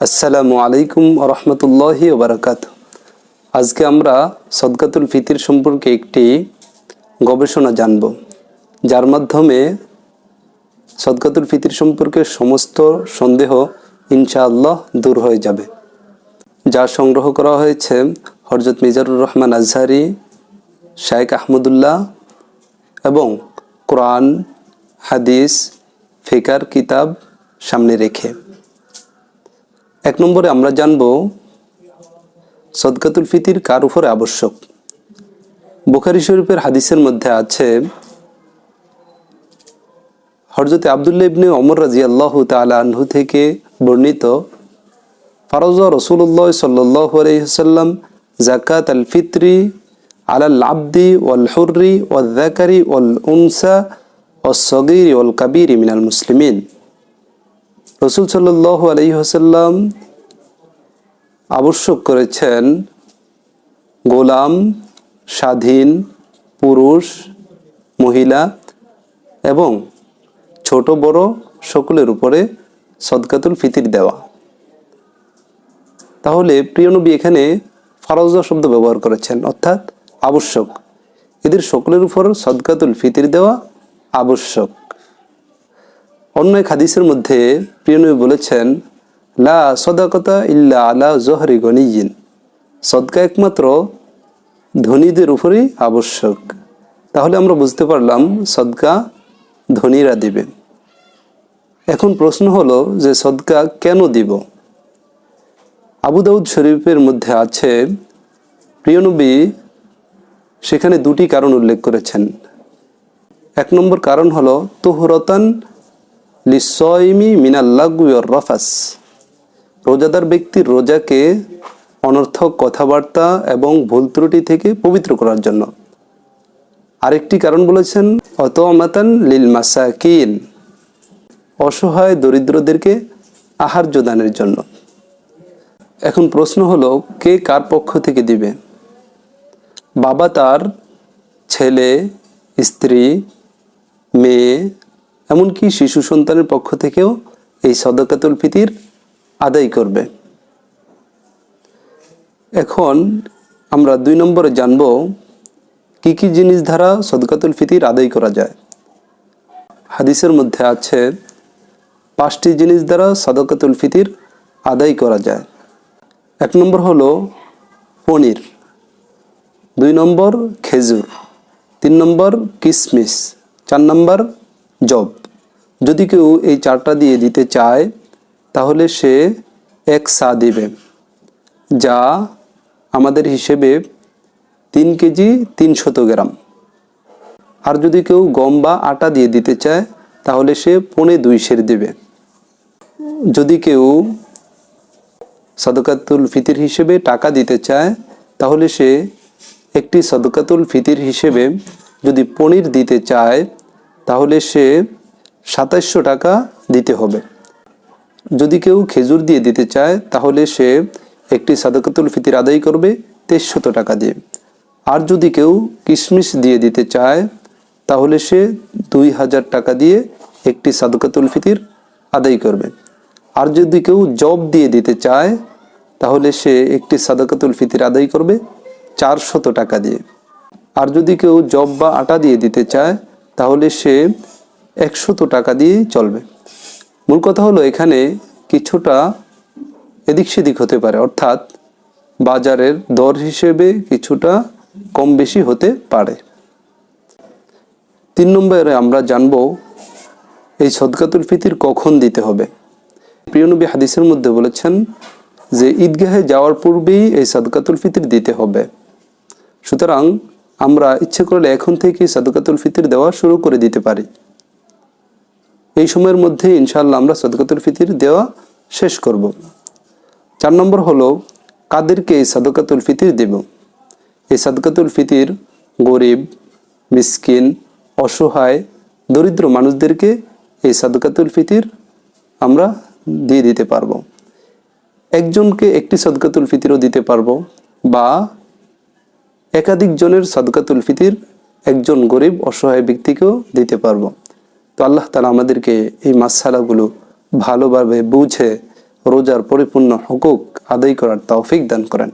আসসালামু আলাইকুম রহমতুল্লাহি ওবরাকাত আজকে আমরা সদকাতুল ফিতির সম্পর্কে একটি গবেষণা জানব, যার মাধ্যমে সদকাতুল ফিতির সম্পর্কে সমস্ত সন্দেহ ইনশাআল্লাহ দূর হয়ে যাবে। যা সংগ্রহ করা হয়েছে হরজত মিজারুর রহমান আজহারি শায়েক আহমদুল্লাহ এবং কোরআন, হাদিস ফিকার কিতাব সামনে রেখে। এক নম্বরে আমরা জানব সদকাতুল ফিতির কার উপরে আবশ্যক। বোখারি শরীফের হাদিসের মধ্যে আছে হরজতে আবদুল্লা ইবনে অমর রাজি আল্লাহ তালহু থেকে বর্ণিত, ফারজ রসুল্লাহ সাল্লাহ আলহিহাল্লাম জাকাত আল ফিত্রি আলাল আব্দি ওয়াল হুর্রি ওয়াল জাকারি ওয়াল উনসা ও সগির ওয়াল কাবির মিনাল মুসলিমিন। রসুল সাল্লাহ আলহি হাসাল্লাম আবশ্যক করেছেন গোলাম, স্বাধীন, পুরুষ, মহিলা এবং ছোট, বড় সকলের উপরে সদকাতুল ফিতির দেওয়া। তাহলে প্রিয় নবী এখানে ফারজা শব্দ ব্যবহার করেছেন, অর্থাৎ আবশ্যক। এদের সকলের উপর সদকাতুল ফিতির দেওয়া আবশ্যক। অন্য এক হাদিসের মধ্যে প্রিয়নবী বলেছেন, লা সদাকতা ইল্লা আলা জহরি গনিজিন সদকা একমাত্র ধনীদের উপরেই আবশ্যক। তাহলে আমরা বুঝতে পারলাম সদকা ধনীরা দিবে। এখন প্রশ্ন হলো যে সদকা কেন দিব? আবু দাউদ শরীফের মধ্যে আছে প্রিয়নবী সেখানে দুটি কারণ উল্লেখ করেছেন। এক নম্বর কারণ হলো, তুহরতান রফাস। রোজাদার ব্যক্তির রোজাকে অনর্থক কথাবার্তা এবং ভুল ত্রুটি থেকে পবিত্র করার জন্য। আরেকটি কারণ বলেছেন অত আমাতান লিল মাসাকিন, অসহায় দরিদ্রদেরকে আহার্য দানের জন্য। এখন প্রশ্ন হলো, কে কার পক্ষ থেকে দিবে? বাবা তার ছেলে, স্ত্রী, মেয়ে এমনকি শিশু সন্তানের পক্ষ থেকেও এই সদকাতুল ফিতির আদায় করবে। এখন আমরা দুই নম্বরে জানব কি কি জিনিস দ্বারা সদকাতুল ফিতির আদায় করা যায়। হাদিসের মধ্যে আছে পাঁচটি জিনিস দ্বারা সদকাতুল ফিতির আদায় করা যায়। এক নম্বর হলো পনির, দুই নম্বর খেজুর, তিন নম্বর কিসমিস, চার নম্বর জব। যদি কেউ এই চারটা দিয়ে দিতে চায়, তাহলে সে এক সা দিবে, যা আমাদের হিসেবে তিন কেজি তিনশত গ্রাম। আর যদি কেউ গম বা আটা দিয়ে দিতে চায়, তাহলে সে পনে দুই সের দেবে। যদি কেউ সদকাতুল ফিতির হিসেবে টাকা দিতে চায়, তাহলে সে একটি সদকাতুল ফিতির হিসেবে যদি পনির দিতে চায় তাহলে সে সাতাইশশো টাকা দিতে হবে। যদি কেউ খেজুর দিয়ে দিতে চায়, তাহলে সে একটি সাদকাতুল ফিতির আদায় করবে তেইশশত টাকা দিয়ে। আর যদি কেউ কিশমিশ দিয়ে দিতে চায়, তাহলে সে দুই হাজার টাকা দিয়ে একটি সাদকাতুল ফিতির আদায় করবে। আর যদি কেউ জব দিয়ে দিতে চায়, তাহলে সে একটি সাদাকাতুল ফিতির আদায় করবে চারশত টাকা দিয়ে। আর যদি কেউ জব বা আটা দিয়ে দিতে চায় তাহলে সে একশত টাকা দিয়েই চলবে। মূল কথা হলো এখানে কিছুটা এদিক সেদিক হতে পারে, অর্থাৎ বাজারের দর হিসেবে কিছুটা কম বেশি হতে পারে। তিন নম্বরে আমরা জানব এই সদকাতুল ফিতির কখন দিতে হবে। প্রিয়নবী হাদিসের মধ্যে বলেছেন যে ঈদগাহে যাওয়ার পূর্বেই এই সদকাতুল ফিতির দিতে হবে। সুতরাং আমরা ইচ্ছে করলে এখন থেকেই সদকাতুল ফিতির দেওয়া শুরু করে দিতে পারি। এই সময়ের মধ্যে ইনশাল্লাহ আমরা সদকাতুল ফিতির দেওয়া শেষ করব। চার নম্বর হলো, কাদেরকে এই সদকাতুল ফিতির দেব? এই সদকাতুল ফিতির গরিব, মিসকিন, অসহায়, দরিদ্র মানুষদেরকে এই সদকাতুল ফিতির আমরা দিয়ে দিতে পারব। একজনকে একটি সদকাতুল ফিতিরও দিতে পারব বা একাধিক জনের সদকাতুল ফিতির একজন গরিব অসহায় ব্যক্তিকেও দিতে পারব। তো আল্লাহ তালা আমাদেরকে এই মাসালাগুলো ভালোভাবে বুঝে রোজার পরিপূর্ণ হকুক আদায় করার তৌফিক দান করেন।